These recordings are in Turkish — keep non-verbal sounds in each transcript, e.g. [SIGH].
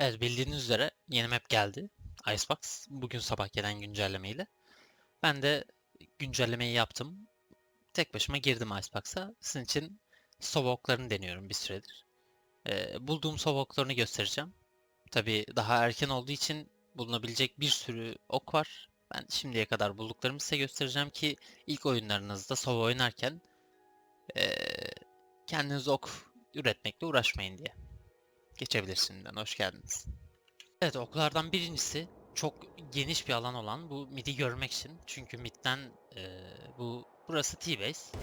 Evet bildiğiniz üzere yeni map geldi. Icebox. Bugün sabah gelen güncellemeyle. Ben de güncellemeyi yaptım. Tek başıma girdim Icebox'a. Sizin için sova oklarını deniyorum bir süredir. Ee, bulduğum sova oklarını göstereceğim. Tabii daha erken olduğu için bulunabilecek bir sürü ok var. Ben şimdiye kadar bulduklarımı size göstereceğim ki ilk oyunlarınızda sova oynarken ee, kendiniz ok üretmekle uğraşmayın diye. Geçebilirsiniz. Hoş geldiniz. Evet oklardan birincisi çok geniş bir alan olan bu mid'i görmek için. Çünkü mid'den e, bu burası T-base.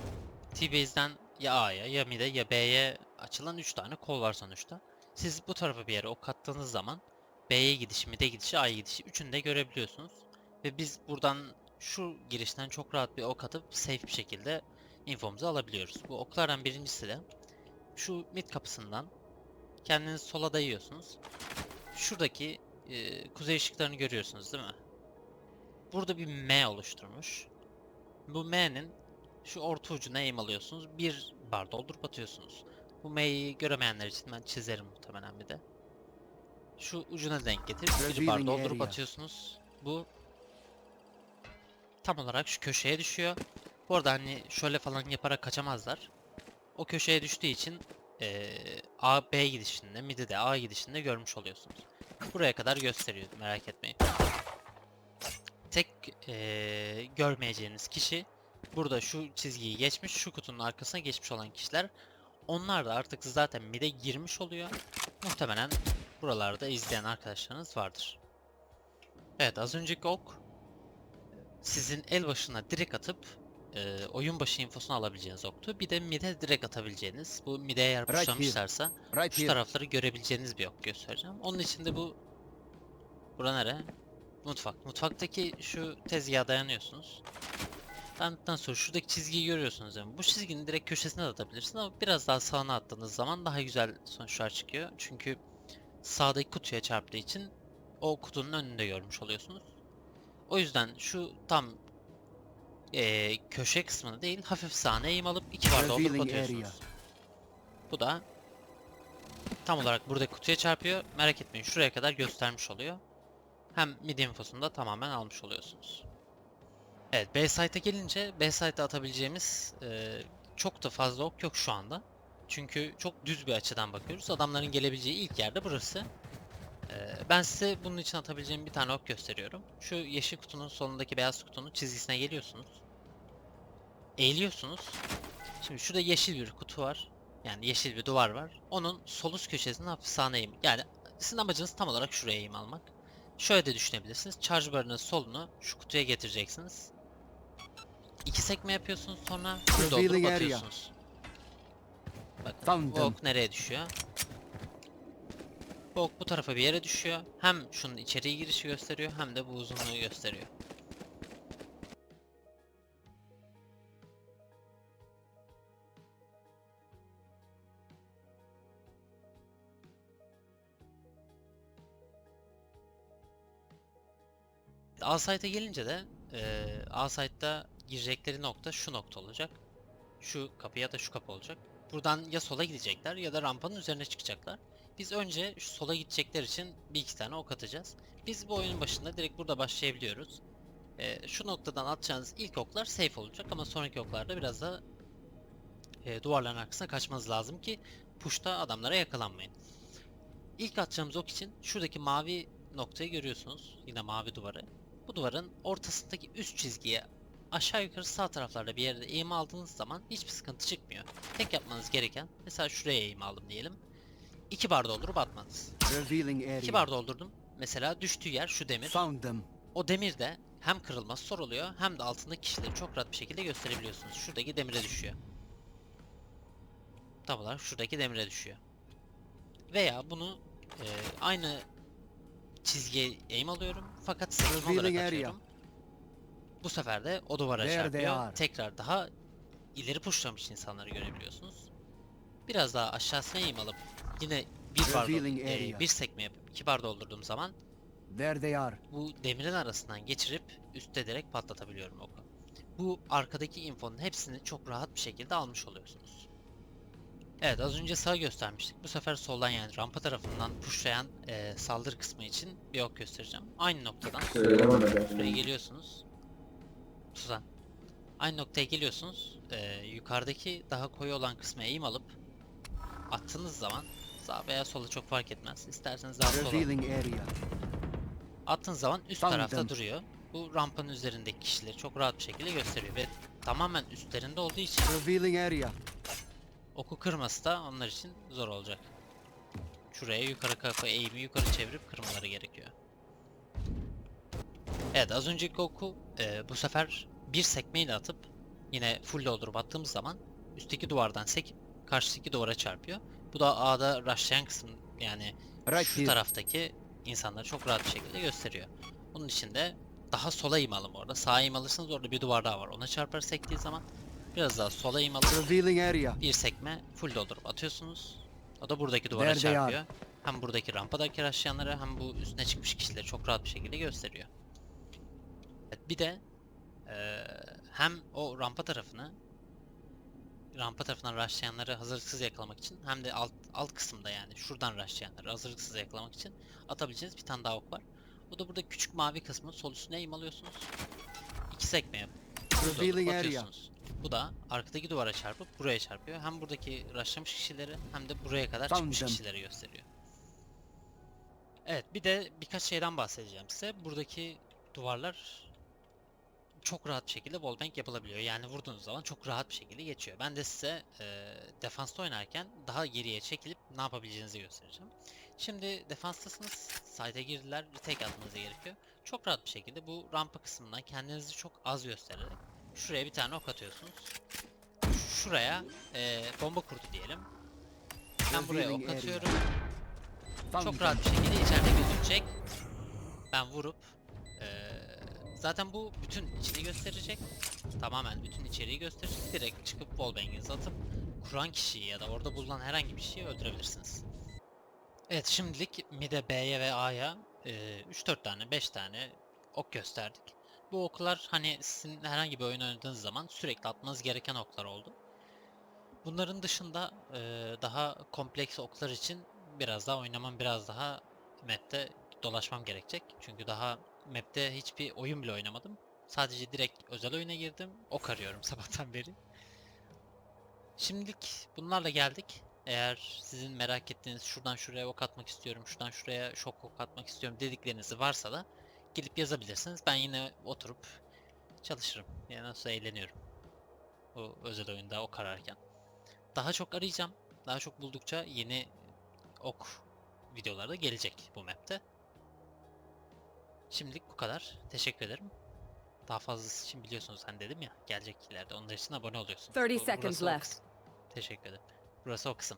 T-base'den ya A'ya ya mid'e ya B'ye açılan 3 tane kol var sonuçta. Siz bu tarafa bir yere ok attığınız zaman B'ye gidişi, mid'e gidişi, A'ya gidişi üçünü de görebiliyorsunuz. Ve biz buradan şu girişten çok rahat bir ok atıp safe bir şekilde infomuzu alabiliyoruz. Bu oklardan birincisi de şu mid kapısından kendiniz sola dayıyorsunuz. Şuradaki e, kuzey ışıklarını görüyorsunuz değil mi? Burada bir M oluşturmuş. Bu M'nin şu orta ucuna aim alıyorsunuz. Bir bar doldurup atıyorsunuz. Bu M'yi göremeyenler için ben çizerim muhtemelen bir de. Şu ucuna denk getirip bir bar doldurup atıyorsunuz. Bu tam olarak şu köşeye düşüyor. Bu arada hani şöyle falan yaparak kaçamazlar. O köşeye düştüğü için eee A B gidişinde, midi de A gidişinde görmüş oluyorsunuz. Buraya kadar gösteriyor merak etmeyin. Tek eee, görmeyeceğiniz kişi burada şu çizgiyi geçmiş, şu kutunun arkasına geçmiş olan kişiler. Onlar da artık zaten mide girmiş oluyor. Muhtemelen buralarda izleyen arkadaşlarınız vardır. Evet az önceki ok sizin el başına direkt atıp e, oyun başı infosunu alabileceğiniz oktu. Bir de mid'e direkt atabileceğiniz. Bu mid'e eğer Right pushlamışlarsa Right şu here. tarafları görebileceğiniz bir ok göstereceğim. Onun için de bu bura nere? Mutfak. Mutfaktaki şu tezgaha dayanıyorsunuz. Dayandıktan sonra şuradaki çizgiyi görüyorsunuz. Yani bu çizginin direkt köşesine de atabilirsiniz ama biraz daha sağına attığınız zaman daha güzel sonuçlar çıkıyor. Çünkü sağdaki kutuya çarptığı için o kutunun önünde görmüş oluyorsunuz. O yüzden şu tam eee, köşe kısmını değil hafif sağına eğim alıp iki bar doldurup Revealing atıyorsunuz. area. Bu da tam olarak burada kutuya çarpıyor. Merak etmeyin şuraya kadar göstermiş oluyor. Hem mid infosunu da tamamen almış oluyorsunuz. Evet B site'e gelince B site'e atabileceğimiz e, çok da fazla ok yok şu anda. Çünkü çok düz bir açıdan bakıyoruz. Adamların gelebileceği ilk yerde burası. E, ben size bunun için atabileceğim bir tane ok gösteriyorum. Şu yeşil kutunun solundaki beyaz kutunun çizgisine geliyorsunuz. Eğiliyorsunuz. Şimdi şurada yeşil bir kutu var. Yani yeşil bir duvar var. Onun sol üst sağına eğim. Yani sizin amacınız tam olarak şuraya eğim almak. Şöyle de düşünebilirsiniz. Charge barının solunu şu kutuya getireceksiniz. İki sekme yapıyorsunuz sonra doldurup atıyorsunuz. Bakın bu ok nereye düşüyor? Bu ok bu tarafa bir yere düşüyor. Hem şunun içeriye girişi gösteriyor hem de bu uzunluğu gösteriyor. A gelince de eee A girecekleri nokta şu nokta olacak. Şu kapı ya da şu kapı olacak. Buradan ya sola gidecekler ya da rampanın üzerine çıkacaklar. Biz önce şu sola gidecekler için bir iki tane ok atacağız. Biz bu oyunun başında direkt burada başlayabiliyoruz. Eee, şu noktadan atacağınız ilk oklar safe olacak ama sonraki oklarda biraz da eee, duvarların arkasına kaçmanız lazım ki push'ta adamlara yakalanmayın. İlk atacağımız ok için şuradaki mavi noktayı görüyorsunuz. Yine mavi duvarı. Bu duvarın ortasındaki üst çizgiye aşağı yukarı sağ taraflarda bir yerde eğim aldığınız zaman hiçbir sıkıntı çıkmıyor. Tek yapmanız gereken mesela şuraya eğim aldım diyelim. 2 bar doldurup atmanız. Revealing 2 area. bar doldurdum. Mesela düştüğü yer şu demir. O demir de hem kırılması zor oluyor hem de altındaki kişileri çok rahat bir şekilde gösterebiliyorsunuz. Şuradaki demire düşüyor. Tam olarak şuradaki demire düşüyor. Veya bunu e, aynı çizgiye aim alıyorum fakat sekme olarak atıyorum. Bu sefer de o duvara There çarpıyor. Tekrar daha ileri pushlamış insanları görebiliyorsunuz. Biraz daha aşağısına aim alıp yine bir bar e, bir sekme yapıp iki bar doldurduğum zaman There they are. bu demirin arasından geçirip üstte direkt patlatabiliyorum oku. Bu arkadaki infonun hepsini çok rahat bir şekilde almış oluyorsunuz. Evet az önce sağa göstermiştik. Bu sefer soldan yani rampa tarafından pushlayan e, saldırı kısmı için bir ok göstereceğim. Aynı noktadan buraya geliyorsunuz. Tuzan. Aynı noktaya geliyorsunuz. E, yukarıdaki daha koyu olan kısma eğim alıp attığınız zaman sağ veya sola çok fark etmez. İsterseniz daha sola attığınız zaman üst tarafta duruyor. Bu rampanın üzerindeki kişileri çok rahat bir şekilde gösteriyor ve tamamen üstlerinde olduğu için Revealing area. Oku kırması da onlar için zor olacak. Şuraya yukarı kafa eğimi yukarı çevirip kırmaları gerekiyor. Evet az önceki oku e, bu sefer bir sekmeyle atıp yine full doldurup attığımız zaman üstteki duvardan sekip karşıdaki duvara çarpıyor. Bu da A'da rushlayan kısım yani şu taraftaki insanları çok rahat bir şekilde gösteriyor. Bunun için de daha sola eğim alın orada. Sağa eğim alırsanız orada bir duvar daha var. Ona çarpar sektiği zaman biraz daha sola area. bir sekme full doldurup atıyorsunuz. O da buradaki duvara are. çarpıyor. Hem buradaki rampadaki rushlayanları hem bu üstüne çıkmış kişileri çok rahat bir şekilde gösteriyor. Evet, bir de eee, hem o rampa tarafını rampa tarafından rushlayanları hazırlıksız yakalamak için hem de alt, alt kısımda yani şuradan rushlayanları hazırlıksız yakalamak için atabileceğiniz bir tane daha ok var. O da burada küçük mavi kısmı sol üstüne eğim alıyorsunuz. İki sekme yapıp full Bu da arkadaki duvara çarpıp buraya çarpıyor. Hem buradaki rushlamış kişileri hem de buraya kadar Found çıkmış them. kişileri gösteriyor. Evet bir de birkaç şeyden bahsedeceğim size. Buradaki duvarlar çok rahat bir şekilde wallbang yapılabiliyor. Yani vurduğunuz zaman çok rahat bir şekilde geçiyor. Ben de size e, defansta oynarken daha geriye çekilip ne yapabileceğinizi göstereceğim. Şimdi defanstasınız, site'e girdiler, retake atmanız gerekiyor. Çok rahat bir şekilde bu rampa kısmından kendinizi çok az göstererek şuraya bir tane ok atıyorsunuz. Şuraya e, bomba kurdu diyelim. Ben buraya ok atıyorum. Çok rahat bir şekilde içeride gözükecek. Ben vurup eee, zaten bu bütün içini gösterecek. Tamamen bütün içeriği gösterecek. Direkt çıkıp wallbang'inizi atıp kuran kişiyi ya da orada bulunan herhangi bir şeyi öldürebilirsiniz. Evet şimdilik mid'e B'ye ve A'ya eee, 3-4 tane 5 tane ok gösterdik. Bu oklar hani sizin herhangi bir oyun oynadığınız zaman sürekli atmanız gereken oklar oldu. Bunların dışında eee, daha kompleks oklar için biraz daha oynamam, biraz daha map'te dolaşmam gerekecek. Çünkü daha map'te hiçbir oyun bile oynamadım. Sadece direkt özel oyuna girdim. Ok arıyorum [LAUGHS] sabahtan beri. Şimdilik bunlarla geldik. Eğer sizin merak ettiğiniz şuradan şuraya ok atmak istiyorum, şuradan şuraya şok ok atmak istiyorum dedikleriniz varsa da gelip yazabilirsiniz. Ben yine oturup çalışırım. Yani nasıl eğleniyorum. O özel oyunda ok ararken. Daha çok arayacağım. Daha çok buldukça yeni ok videoları da gelecek bu map'te. Şimdilik bu kadar. Teşekkür ederim. Daha fazlası için biliyorsunuz hani dedim ya gelecek ileride onlar için abone oluyorsun. 30 Bu- seconds o left. Teşekkür ederim. Burası o kısım.